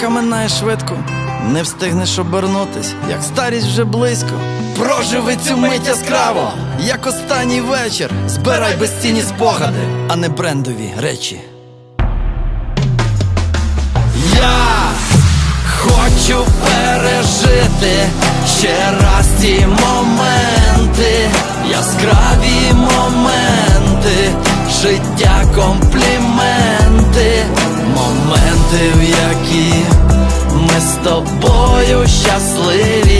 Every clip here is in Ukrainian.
яка минає швидко. Не встигнеш обернутись, як старість вже близько. Проживи цю мить яскраво, як останній вечір. Збирай безцінні спогади, а не брендові речі. Я хочу пережити ще раз ті моменти, яскраві моменти, життя компліменти, моменти, в які тобою щасливі,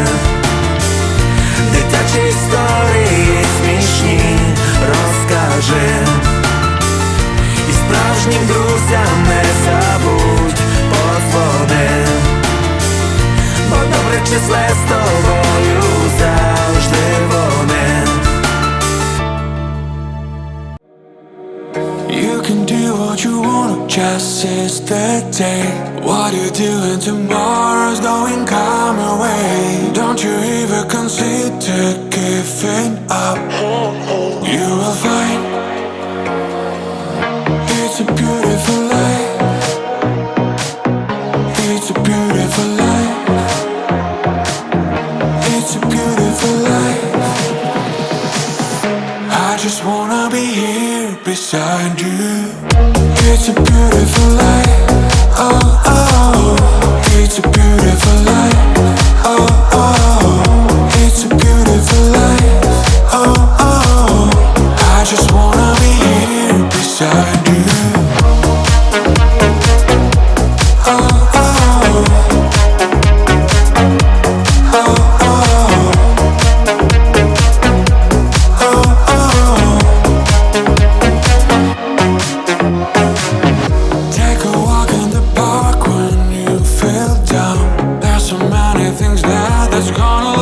You can do what you wanna, just seize the day. What you doing tomorrow's going come away Don't you even consider giving up. Beside you. It's a beautiful life. Oh, oh. It's a beautiful life. gone away.